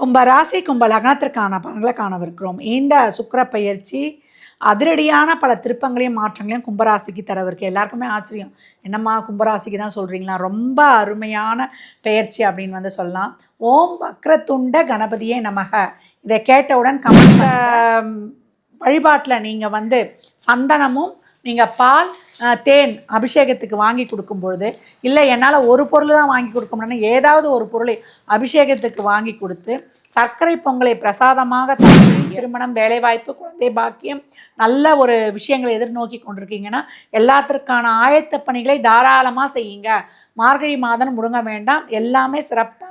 கும்பராசி கும்ப லக்னத்திற்கான பலன்களை காணவிருக்கிறோம். இந்த சுக்கிர பயிற்சி அதிரடியான பல திருப்பங்களையும் மாற்றங்களையும் கும்பராசிக்கு தரவிருக்கு. எல்லாருக்குமே ஆச்சரியம். என்னம்மா கும்பராசிக்கு தான் சொல்கிறீங்களா ரொம்ப அருமையான பெயர்ச்சி அப்படின்னு வந்து சொல்லலாம். ஓம் வக்ரத்துண்ட கணபதியே நமக. இதை கேட்டவுடன் கமல வழிபாட்டில் நீங்கள் வந்து சந்தனமும் நீங்கள் பால் தேன் அபிஷேகத்துக்கு வாங்கி கொடுக்கும் பொழுது இல்லை என்னால் ஒரு பொருள் தான் வாங்கி கொடுக்க முடியும்னா ஏதாவது ஒரு பொருளை அபிஷேகத்துக்கு வாங்கி கொடுத்து சர்க்கரை பொங்கலை பிரசாதமாக திருமணம் வேலைவாய்ப்பு குழந்தை பாக்கியம் நல்ல ஒரு விஷயங்களை எதிர்நோக்கி கொண்டிருக்கீங்கன்னா எல்லாத்திற்கான ஆயத்த பணிகளை தாராளமாக செய்யுங்க. மார்கழி மாதம் முடுங்க வேண்டாம். எல்லாமே சிறப்பாக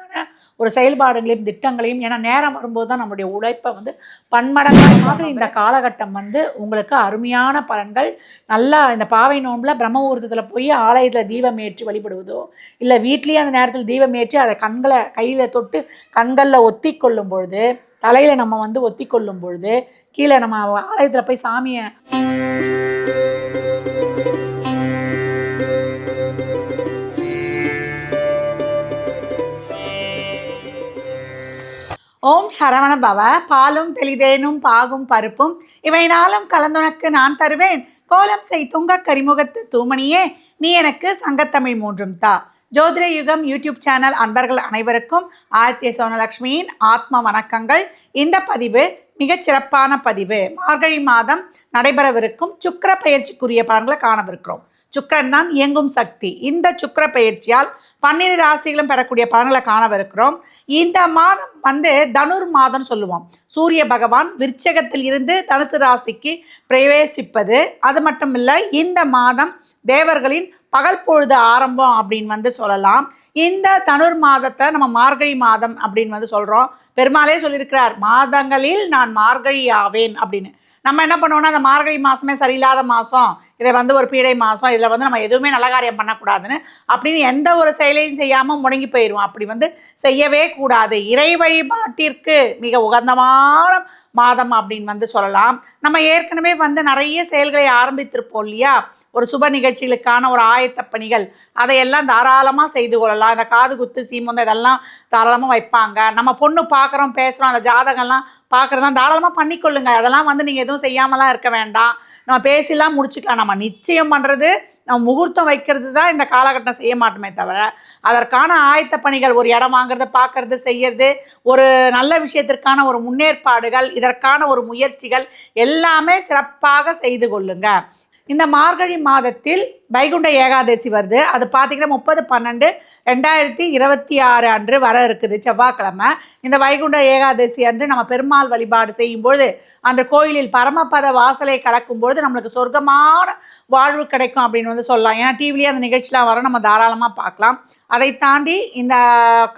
ஒரு செயல்பாடுகளையும் திட்டங்களையும் ஏன்னா நேரம் வரும்போது தான் நம்முடைய உழைப்பை வந்து பன்மடங்கான மாதிரி இந்த காலகட்டம் வந்து உங்களுக்கு அருமையான பலன்கள். நல்லா இந்த பாவை நோம்பில் பிரம்ம போய் ஆலயத்தில் தீபம் ஏற்றி வழிபடுவதோ இல்லை வீட்லேயே அந்த நேரத்தில் தீபம் ஏற்றி அதை கண்களை கையில் தொட்டு கண்களில் ஒத்தி கொள்ளும் பொழுது தலையில் நம்ம வந்து ஒத்தி கொள்ளும் பொழுது கீழே நம்ம ஆலயத்தில் போய் சாமியை சரவண பவ பாலும் தெளிதேனும் பாகும் பருப்பும் இவை நாளும் கலந்துனக்கு நான் தருவேன். கோலம் செய் துங்க கரிமுகத்து தூமணியே நீ எனக்கு சங்கத்தமிழ் மூன்றும் தா. ஜோதிர யுகம் யூடியூப் சேனல் அன்பர்கள் அனைவருக்கும் ஆதித்ய சோனலக்ஷ்மியின் ஆத்ம வணக்கங்கள். இந்த பதிவு மிகச் சிறப்பான பதிவு. மார்கழி மாதம் நடைபெறவிருக்கும் சுக்கிர பயிற்சிக்குரிய பலன்களை காணவிருக்கிறோம். சுக்கரன் தான் இயங்கும் சக்தி. இந்த சுக்கிர பயிற்சியால் பன்னிரு ராசிகளும் பெறக்கூடிய பலன்களை காணவிருக்கிறோம். இந்த மாதம் வந்து தனுர் மாதம் சொல்லுவோம். சூரிய பகவான் விருச்சகத்தில் இருந்து தனுசு ராசிக்கு பிரவேசிப்பது. அது மட்டும் இல்லை இந்த மாதம் தேவர்களின் பகல் பொழுது ஆரம்பம் அப்படின்னு வந்து சொல்லலாம். இந்த தனுர் மாதத்தை நம்ம மார்கழி மாதம் அப்படின்னு வந்து சொல்கிறோம் பெருமாளே சொல்லியிருக்கிறார் மாதங்களில் நான் மார்கழி ஆவேன் அப்படின்னு. நம்ம என்ன பண்ணுவோம்னா அந்த மார்கழி மாதமே சரியில்லாத மாதம் இதை வந்து ஒரு பீடை மாதம் இதில் வந்து நம்ம எதுவுமே நல்ல காரியம் பண்ணக்கூடாதுன்னு அப்படின்னு எந்த ஒரு செயலையும் செய்யாமல் முடங்கி போயிடுவோம் அப்படி வந்து செய்யவே கூடாது. இறை வழிபாட்டிற்கு மிக உகந்தமான மாதம் அப்படின்னு வந்து சொல்லலாம். நம்ம ஏற்கனவே வந்து நிறைய செயல்களை ஆரம்பித்திருப்போம் இல்லையா? ஒரு சுப நிகழ்ச்சிகளுக்கான ஒரு ஆயத்த பணிகள் அதையெல்லாம் தாராளமாக செய்து கொள்ளலாம். இந்த காது குத்து சீமந்தம் இதெல்லாம் தாராளமாக வைப்பாங்க. நம்ம பொண்ணு பார்க்குறோம் பேசுகிறோம் அந்த ஜாதகம்லாம் பார்க்குறதெல்லாம் தாராளமாக பண்ணிக்கொள்ளுங்க. அதெல்லாம் வந்து நீங்கள் எதுவும் செய்யாமலாம் இருக்க வேண்டாம். நம்ம பேசிலாம் முடிச்சுக்கலாம். நம்ம நிச்சயம் பண்ணுறது நம்ம முகூர்த்தம் வைக்கிறது தான் இந்த காலகட்டம் செய்ய மாட்டோமே தவிர அதற்கான ஆயத்த பணிகள் ஒரு இடம் வாங்குறது பார்க்கறது செய்யறது ஒரு நல்ல விஷயத்திற்கான ஒரு முன்னேற்பாடுகள் இதற்கான ஒரு முயற்சிகள் எல்லாமே சிறப்பாக செய்து கொள்ளுங்க. இந்த மார்கழி மாதத்தில் வைகுண்ட ஏகாதசி வருது. அது பார்த்தீங்கன்னா முப்பது பன்னெண்டு ரெண்டாயிரத்தி இருபத்தி ஆறு அன்று வர இருக்குது செவ்வாய்க்கிழமை. இந்த வைகுண்ட ஏகாதசி அன்று நம்ம பெருமாள் வழிபாடு செய்யும்பொழுது அந்த கோயிலில் பரமபத வாசலை கடக்கும்பொழுது நம்மளுக்கு சொர்க்கமான வாழ்வு கிடைக்கும் அப்படின்னு வந்து சொல்லலாம். ஏன்னா டிவிலேயே அந்த நிகழ்ச்சிலாம் வர நம்ம தாராளமாக பார்க்கலாம். அதை தாண்டி இந்த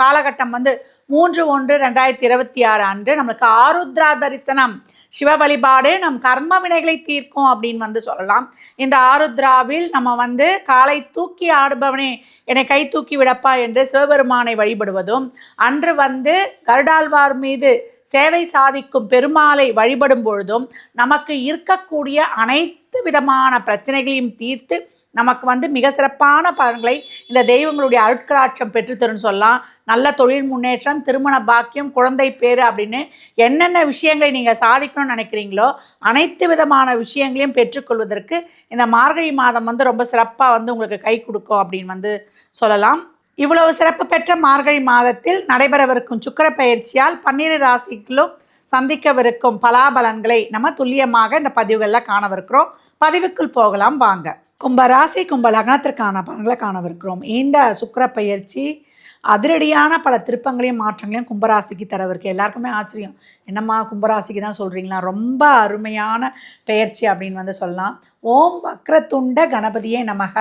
காலகட்டம் வந்து மூன்று ஒன்று ரெண்டாயிரத்தி இருபத்தி ஆறு அன்று நம்மளுக்கு ஆருத்ரா தரிசனம். சிவ வழிபாடு நம் கர்ம வினைகளை தீர்க்கும் அப்படின்னு வந்து சொல்லலாம். இந்த ஆருத்ராவில் நம்ம வந்து காலை தூக்கி ஆடுபவனே என்னை கை தூக்கி விடப்பா என்று சிவபெருமானை வழிபடுவதும் அன்று வந்து கருடாழ்வார் மீது சேவை சாதிக்கும் பெருமாளை வழிபடும் பொழுதும் நமக்கு இருக்கக்கூடிய அனைத்து விதமான பிரச்சனைகளையும் தீர்த்து நமக்கு வந்து மிக சிறப்பான பலன்களை இந்த தெய்வங்களுடைய அருட்களாட்சம் பெற்றுத்தருன்னு சொல்லலாம். நல்ல தொழில் முன்னேற்றம் திருமண பாக்கியம் குழந்தை பேர் அப்படின்னு என்னென்ன விஷயங்களை நீங்கள் சாதிக்கணும்னு நினைக்கிறீங்களோ அனைத்து விதமான விஷயங்களையும் பெற்றுக்கொள்வதற்கு இந்த மார்கழி மாதம் வந்து ரொம்ப சிறப்பாக வந்து உங்களுக்கு கை கொடுக்கும் அப்படின்னு வந்து சொல்லலாம். இவ்வளவு சிறப்பு பெற்ற மார்கழி மாதத்தில் நடைபெறவிருக்கும் சுக்கிர பயிற்சியால் பன்னிரு ராசிகளும் சந்திக்கவிருக்கும் பலாபலன்களை நம்ம துல்லியமாக இந்த பதிவுகளில் காணவிருக்கிறோம். பதிவுக்குள் போகலாம் வாங்க. கும்பராசி கும்பலகனத்திற்கான கும்ப லக்னத்திற்கான பலன்களை காணவிருக்கிறோம். இந்த சுக்கர பயிற்சி அதிரடியான பல திருப்பங்களையும் மாற்றங்களையும் கும்பராசிக்கு தரவிருக்கு. எல்லாருக்குமே ஆச்சரியம். என்னம்மா கும்பராசிக்கு தான் சொல்கிறீங்களா ரொம்ப அருமையான பெயர்ச்சி அப்படின்னு வந்து சொல்லலாம். ஓம் வக்ரத்துண்ட கணபதியே நமக.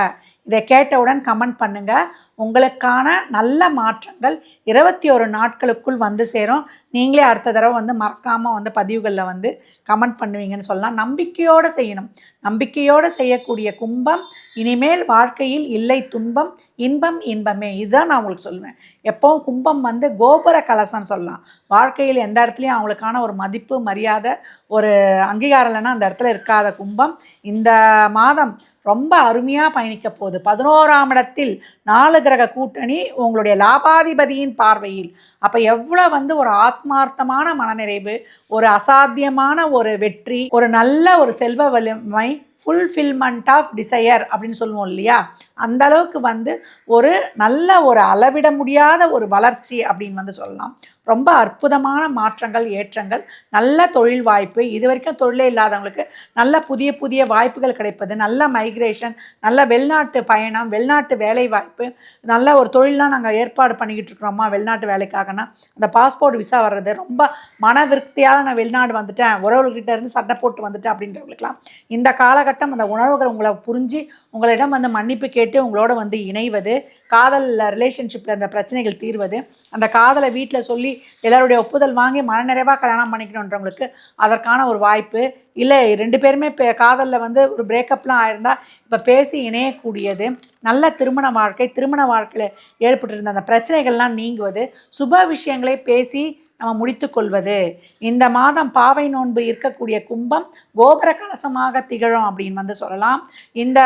இதை கேட்டவுடன் கமெண்ட் பண்ணுங்கள் உங்களுக்கான நல்ல மாற்றங்கள் இருபத்தி ஒரு நாட்களுக்குள் வந்து சேரும். நீங்களே அடுத்த தடவை வந்து மறக்காமல் வந்து பதிவுகளில் வந்து கமெண்ட் பண்ணுவீங்கன்னு சொல்லலாம். நம்பிக்கையோடு செய்யணும். நம்பிக்கையோடு செய்யக்கூடிய கும்பம் இனிமேல் வாழ்க்கையில் இல்லை துன்பம் இன்பம் இன்பமே. இதுதான் நான் உங்களுக்கு சொல்லுவேன். எப்போவும் கும்பம் வந்து கோபுர கலசம்னு சொல்லலாம். வாழ்க்கையில் எந்த இடத்துலையும் அவங்களுக்கான ஒரு மதிப்பு மரியாதை ஒரு அங்கீகாரம் இல்லைன்னா அந்த இடத்துல இருக்காத கும்பம். இந்த மாதம் ரொம்ப அருமையாக பயணிக்க போகுது. பதினோராம் இடத்தில் நாலு கிரக கூட்டணி உங்களுடைய லாபாதிபதியின் பார்வையில். அப்போ எவ்வளோ வந்து ஒரு ஆத்மார்த்தமான மனநிறைவு ஒரு அசாத்தியமான ஒரு வெற்றி ஒரு நல்ல ஒரு செல்வ வலிமை ஃபுல்ஃபில்மெண்ட் ஆஃப் டிசையர் அப்படின்னு சொல்லுவோம் இல்லையா? அந்த அளவுக்கு வந்து ஒரு நல்ல ஒரு அளவிட முடியாத ஒரு வளர்ச்சி அப்படின்னு வந்து சொல்லலாம். ரொம்ப அற்புதமான மாற்றங்கள் ஏற்றங்கள் நல்ல தொழில் வாய்ப்பு இது வரைக்கும் தொழிலே இல்லாதவங்களுக்கு நல்ல புதிய புதிய வாய்ப்புகள் கிடைப்பது நல்ல மைக்ரேஷன் நல்ல வெளிநாட்டு பயணம் வெளிநாட்டு வேலை வாய்ப்பு நல்ல ஒரு தொழிலாம் நாங்கள் ஏற்பாடு பண்ணிக்கிட்டு இருக்கிறோமா வெளிநாட்டு வேலைக்காகனா அந்த பாஸ்போர்ட் விசா வர்றது ரொம்ப மன விருத்தியால் நான் வெளிநாடு வந்துட்டேன் உறவுகிட்ட இருந்து சட்டை போட்டு வந்துட்டேன் அப்படின்றவங்களுக்குலாம் இந்த காலகட்டம் அந்த உணர்வுகள் உங்களை புரிஞ்சு உங்களிடம் வந்து மன்னிப்பு கேட்டு உங்களோட வந்து இணைவது காதலில் ரிலேஷன்ஷிப்பில் அந்த பிரச்சனைகள் தீர்வது அந்த காதலை வீட்டில் சொல்லி எல்லாருடைய ஒப்புதல் வாங்கி மனநிறைவாக கல்யாணம் பண்ணிக்கணுன்றவங்களுக்கு அதற்கான ஒரு வாய்ப்பு. இல்லை ரெண்டு பேருமே இப்போ காதலில் வந்து ஒரு பிரேக்கப்லாம் ஆயிருந்தால் இப்போ பேசி இணையக்கூடியது. நல்ல திருமண வாழ்க்கை திருமண வாழ்க்கையில் ஏற்பட்டிருந்த அந்த பிரச்சனைகள்லாம் நீங்குவது சுப விஷயங்களை பேசி நம்ம முடித்துக்கொள்வது இந்த மாதம் பாவை நோன்பு இருக்கக்கூடிய கும்பம் கோபுர கலசமாக திகழும் அப்படின்னு வந்து சொல்லலாம். இந்த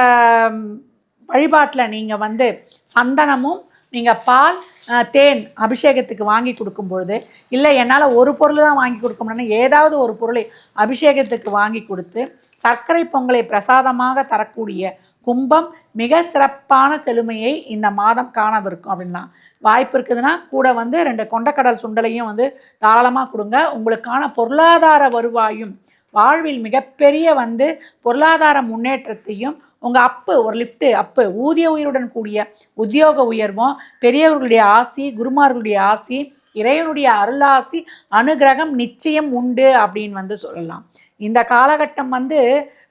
வழிபாட்டில் நீங்கள் வந்து சந்தனமும் நீங்கள் பால் தேன் அபிஷேகத்துக்கு வாங்கி கொடுக்கும்பொழுது இல்லை என்னால் ஒரு பொருள் தான் வாங்கி கொடுக்க முடியும்னா ஏதாவது ஒரு பொருளை அபிஷேகத்துக்கு வாங்கி கொடுத்து சர்க்கரை பொங்கலை பிரசாதமாக தரக்கூடிய கும்பம் மிக சிறப்பான செழுமையை இந்த மாதம் காணவிருக்கும் அப்படின்னா வாய்ப்பு இருக்குதுன்னா கூட வந்து ரெண்டு கொண்டக்கடல் சுண்டலையும் வந்து தாராளமாக கொடுங்க. உங்களுக்கான பொருளாதார வருவாயும் வாழ்வில் மிகப்பெரிய வந்து பொருளாதார முன்னேற்றத்தையும் உங்கள் அப்பு ஒரு லிஃப்ட்டு அப்பு ஊதிய உயிருடன் கூடிய உத்தியோக உயர்வும் பெரியவர்களுடைய ஆசி குருமார்களுடைய ஆசி இறைவனுடைய அருளாசி அனுகிரகம் நிச்சயம் உண்டு அப்படின்னு வந்து சொல்லலாம். இந்த காலகட்டம் வந்து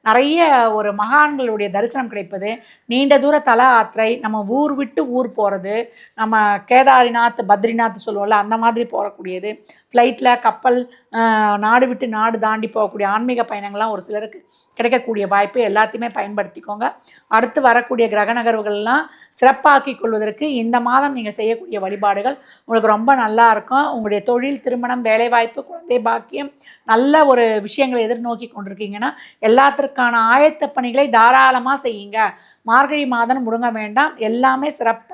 நிறைய ஒரு மகான்களுடைய தரிசனம் கிடைப்பது. நீண்ட தூர தல யாத்திரை நம்ம ஊர் விட்டு ஊர் போகிறது நம்ம கேதாரிநாத் பத்ரிநாத் சொல்லுவோம்ல அந்த மாதிரி போகக்கூடியது ஃப்ளைட்டில் கப்பல் நாடு விட்டு நாடு தாண்டி போகக்கூடிய ஆன்மீக பயணங்கள்லாம் ஒரு சிலருக்கு கிடைக்கக்கூடிய வாய்ப்பு. எல்லாத்தையுமே பயன்படுத்திக்கோங்க. அடுத்து வரக்கூடிய கிரக நகர்வுகள்லாம் சிறப்பாக்கி கொள்வதற்கு இந்த மாதம் நீங்கள் செய்யக்கூடிய வழிபாடுகள் உங்களுக்கு ரொம்ப நல்லா இருக்கும். உங்களுடைய தொழில் திருமணம் வேலைவாய்ப்பு குழந்தை பாக்கியம் நல்ல ஒரு விஷயங்களை எதிர்நோக்கி கொண்டிருக்கீங்கன்னா எல்லாத்திற்கான ஆயத்த பணிகளை தாராளமாக செய்யுங்க. மார்கழி மாதம் முடங்க வேண்டாம். எல்லாமே சிறப்பாக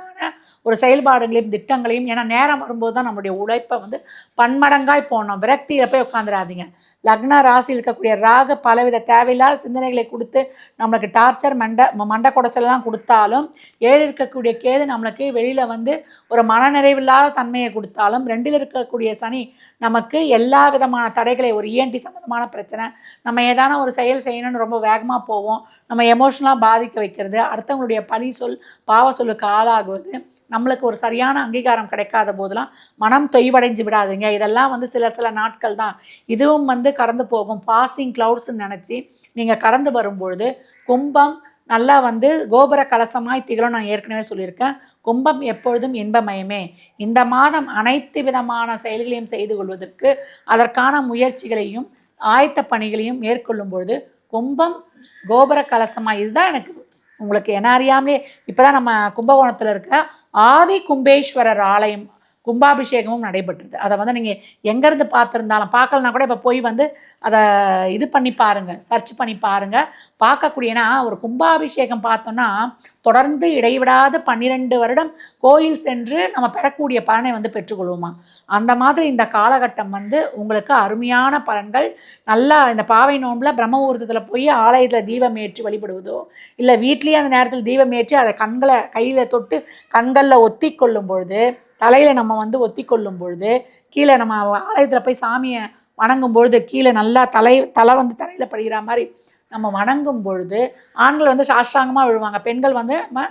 ஒரு செயல்பாடுகளையும் திட்டங்களையும் ஏன்னா நேரம் வரும்போது தான் நம்மளுடைய உழைப்பை வந்து பன்மடங்காய் போனோம் விரக்தியில் போய் உட்காந்துடாதீங்க லக்ன ராசி இருக்கக்கூடிய ராக பலவித தேவையில்லாத சிந்தனைகளை கொடுத்து நம்மளுக்கு டார்ச்சர் மண்ட மண்டை குடைச்சலாம் கொடுத்தாலும் ஏழு இருக்கக்கூடிய கேது நம்மளுக்கு வெளியில் வந்து ஒரு மனநிறைவில்லாத தன்மையை கொடுத்தாலும் ரெண்டில் இருக்கக்கூடிய சனி நமக்கு எல்லா விதமான தடைகளை ஒரு இஎன்டி சம்மந்தமான பிரச்சனை நம்ம ஏதான ஒரு செயல் செய்யணும்னு ரொம்ப வேகமாக போவோம். நம்ம எமோஷனலாக பாதிக்க வைக்கிறது அடுத்தவங்களுடைய பழி சொல் பாவ சொல்லுக்கு ஆளாகுவது நம்மளுக்கு ஒரு சரியான அங்கீகாரம் கிடைக்காத போதெல்லாம் மனம் தொய்வடைஞ்சு விடாதீங்க. இதெல்லாம் வந்து சில சில நாட்கள் தான். இதுவும் வந்து கடந்து போகும். பாசிங் க்ளவுட்ஸ்ன்னு நினச்சி நீங்கள் கடந்து வரும்பொழுது கும்பம் நல்லா வந்து கோபுர கலசமாய் திகழும். நான் ஏற்கனவே சொல்லியிருக்கேன். கும்பம் எப்பொழுதும் இன்பமயமே. இந்த மாதம் அனைத்து விதமான செயல்களையும் செய்து கொள்வதற்கு அதற்கான முயற்சிகளையும் ஆயத்த பணிகளையும் மேற்கொள்ளும் பொழுது கும்பம் கோபுர கலசமாக இதுதான் எனக்கு உங்களுக்கு என்ன அறியாமலே இப்போ தான் நம்ம கும்பகோணத்தில் இருக்க ஆதி கும்பேஸ்வரர் ஆலயம் கும்பாபிஷேகமும் நடைபெற்றது அதை வந்து நீங்கள் எங்கேருந்து பார்த்துருந்தாலும் பார்க்கலனா கூட இப்போ போய் வந்து அதை இது பண்ணி பாருங்கள் சர்ச் பண்ணி பாருங்கள் பார்க்கக்கூடியனா ஒரு கும்பாபிஷேகம் பார்த்தோன்னா தொடர்ந்து இடைவிடாது பன்னிரெண்டு வருடம் கோயில் சென்று நம்ம பெறக்கூடிய பலனை வந்து பெற்றுக்கொள்வோமா? அந்த மாதிரி இந்த காலகட்டம் வந்து உங்களுக்கு அருமையான பலன்கள். நல்லா இந்த பாவை நோம்பில் பிரம்மஊர்தத்தில் போய் ஆலயத்தில் தீபம் ஏற்றி வழிபடுவதோ இல்லை வீட்லேயே அந்த நேரத்தில் தீபம் ஏற்றி அதை கண்களை கையில் தொட்டு கண்களில் ஒத்தி கொள்ளும் பொழுது தலையில் நம்ம வந்து ஒத்தி கொள்ளும் பொழுது கீழே நம்ம ஆலயத்தில் போய் சாமியை வணங்கும் பொழுது கீழே நல்லா தலை தலை வந்து தலையில் படுகிற மாதிரி நம்ம வணங்கும் பொழுது ஆண்கள் வந்து சாஷ்டாங்கமாக விழுவாங்க. பெண்கள் வந்து நம்ம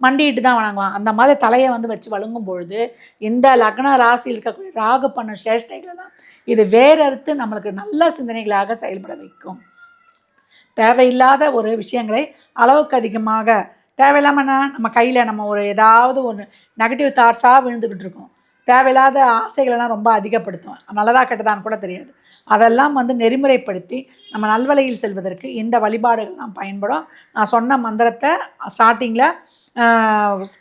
மண்டிட்டு தான் வணங்குவாங்க. அந்த மாதிரி தலையை வந்து வச்சு வழங்கும் பொழுது இந்த லக்ன ராசியில் இருக்கக்கூடிய ராகு பண்ணும் சேஷ்டைகளெல்லாம் இது வேறறுத்து நம்மளுக்கு நல்ல சிந்தனைகளாக செயல்பட வைக்கும். தேவையில்லாத ஒரு விஷயங்களை அளவுக்கு அதிகமாக தேவையில்லாமன்னா நம்ம கையில் நம்ம ஒரு ஏதாவது ஒன்று நெகட்டிவ் தாட்ஸாக விழுந்துக்கிட்டு இருக்கோம். தேவையில்லாத ஆசைகளெல்லாம் ரொம்ப அதிகப்படுத்தும். நல்லதாக கெட்டதான்னு கூட தெரியாது. அதெல்லாம் வந்து நெறிமுறைப்படுத்தி நம்ம நல்வழியில் செல்வதற்கு இந்த வழிபாடுகள்லாம் பயன்படும். நான் சொன்ன மந்திரத்தை ஸ்டார்டிங்கில்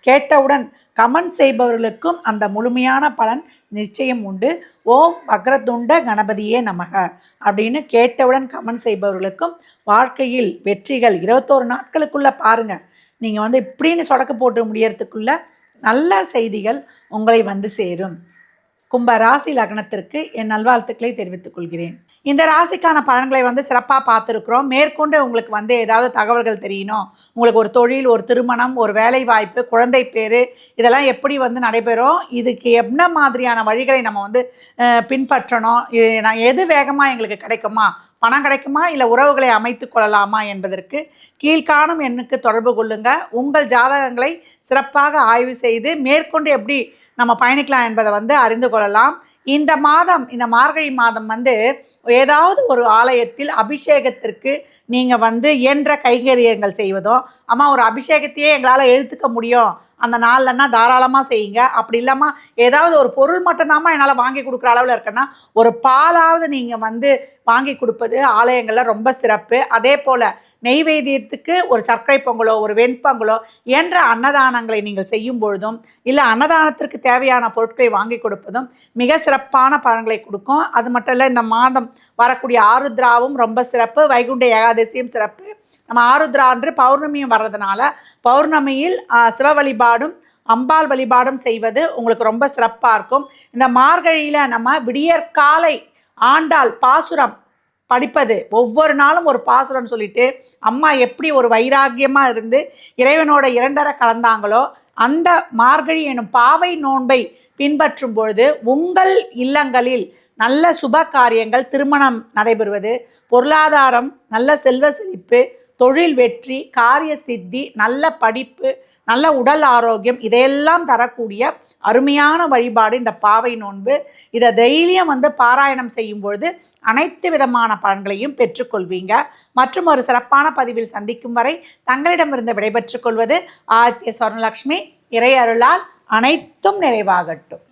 கேட்டவுடன் கமெண்ட் செய்பவர்களுக்கும் அந்த முழுமையான பலன் நிச்சயம் உண்டு. ஓம் வக்ரதுண்ட கணபதியே நமக அப்படின்னு கேட்டவுடன் கமெண்ட் செய்பவர்களுக்கும் வாழ்க்கையில் வெற்றிகள் இருபத்தோரு நாட்களுக்குள்ளே பாருங்கள் நீங்கள் வந்து இப்படின்னு சொடக்கு போட்டு முடியறதுக்குள்ள நல்ல செய்திகள் உங்களை வந்து சேரும். கும்ப ராசி லக்னத்திற்கு என் நல்வாழ்த்துக்களை தெரிவித்துக் கொள்கிறேன். இந்த ராசிக்கான பலன்களை வந்து சிறப்பாக பார்த்துருக்குறோம். மேற்கொண்டு உங்களுக்கு வந்து ஏதாவது தகவல்கள் தெரியணும். உங்களுக்கு ஒரு தொழில் ஒரு திருமணம் ஒரு வேலை வாய்ப்பு குழந்தை பேர் இதெல்லாம் எப்படி வந்து நடைபெறும் இதுக்கு என்ன மாதிரியான வழிகளை நம்ம வந்து பின்பற்றணும் நான் எது வேகமாக எங்களுக்கு கிடைக்குமா பணம் கிடைக்குமா இல்லை உறவுகளை அமைத்து கொள்ளலாமா என்பதற்கு கீழ்காணும் எண்ணுக்கு தொடர்பு கொள்ளுங்க. உங்கள் ஜாதகங்களை சிறப்பாக ஆய்வு செய்து மேற்கொண்டு எப்படி நம்ம பயணிக்கலாம் என்பதை வந்து அறிந்து கொள்ளலாம். இந்த மாதம் இந்த மார்கழி மாதம் வந்து ஏதாவது ஒரு ஆலயத்தில் அபிஷேகத்திற்கு நீங்கள் வந்து இயன்ற கைங்கரியங்கள் செய்வதோ அம்மா ஒரு அபிஷேகத்தையே எங்களால் எழுத்துக்க முடியும். அந்த நாள்லன்னா தாராளமாக செய்யுங்க. அப்படி இல்லாமல் ஏதாவது ஒரு பொருள் மட்டும்தாம்மா என்னால் வாங்கி கொடுக்குற அளவில் இருக்குன்னா ஒரு பாலாவது நீங்கள் வந்து வாங்கி கொடுப்பது ஆலயங்களில் ரொம்ப சிறப்பு. அதே போல் நெய்வேத்தியத்துக்கு ஒரு சர்க்கரை பொங்கலோ ஒரு வெண்பொங்கலோ என்ற அன்னதானங்களை நீங்கள் செய்யும் பொழுதும் இல்லை அன்னதானத்திற்கு தேவையான பொருட்களை வாங்கி கொடுப்பதும் மிக சிறப்பான பலன்களை கொடுக்கும். அது மட்டும் இல்லை இந்த மாதம் வரக்கூடிய ஆருத்ராவும் ரொம்ப சிறப்பு வைகுண்ட ஏகாதசியும் சிறப்பு. நம்ம ஆருத்ரா அன்று பௌர்ணமியும் வர்றதுனால பௌர்ணமியில் சிவ வழிபாடும் அம்பாள் வழிபாடும் செய்வது உங்களுக்கு ரொம்ப சிறப்பாக இருக்கும். இந்த மார்கழியில் நம்ம விடியற்காலை ஆண்டாள் பாசுரம் படிப்பது. ஒவ்வொரு நாளும் ஒரு பாசுரம் சொல்லிட்டு அம்மா எப்படி ஒரு வைராக்கியமாக இருந்து இறைவனோட இரண்டரை கலந்தாங்களோ அந்த மார்கழி எனும் பாவை நோன்பை பின்பற்றும் பொழுது உங்கள் இல்லங்களில் நல்ல சுப காரியங்கள் திருமணம் நடைபெறுவது பொருளாதாரம் நல்ல செல்வ செழிப்பு தொழில் வெற்றி காரிய சித்தி நல்ல படிப்பு நல்ல உடல் ஆரோக்கியம் இதையெல்லாம் தரக்கூடிய அருமையான வழிபாடு இந்த பாவை நோன்பு. இதை தைரியம் வந்து பாராயணம் செய்யும் பொழுது அனைத்து விதமான பலன்களையும் பெற்றுக்கொள்வீங்க. மற்றும் ஒரு சிறப்பான பதிவில் சந்திக்கும் வரை தங்களிடமிருந்து விடைபெற்றுக் கொள்வது ஆதித்ய சுவர்ணலக்ஷ்மி இறை அருளால் அனைத்தும் நிறைவாகட்டும்.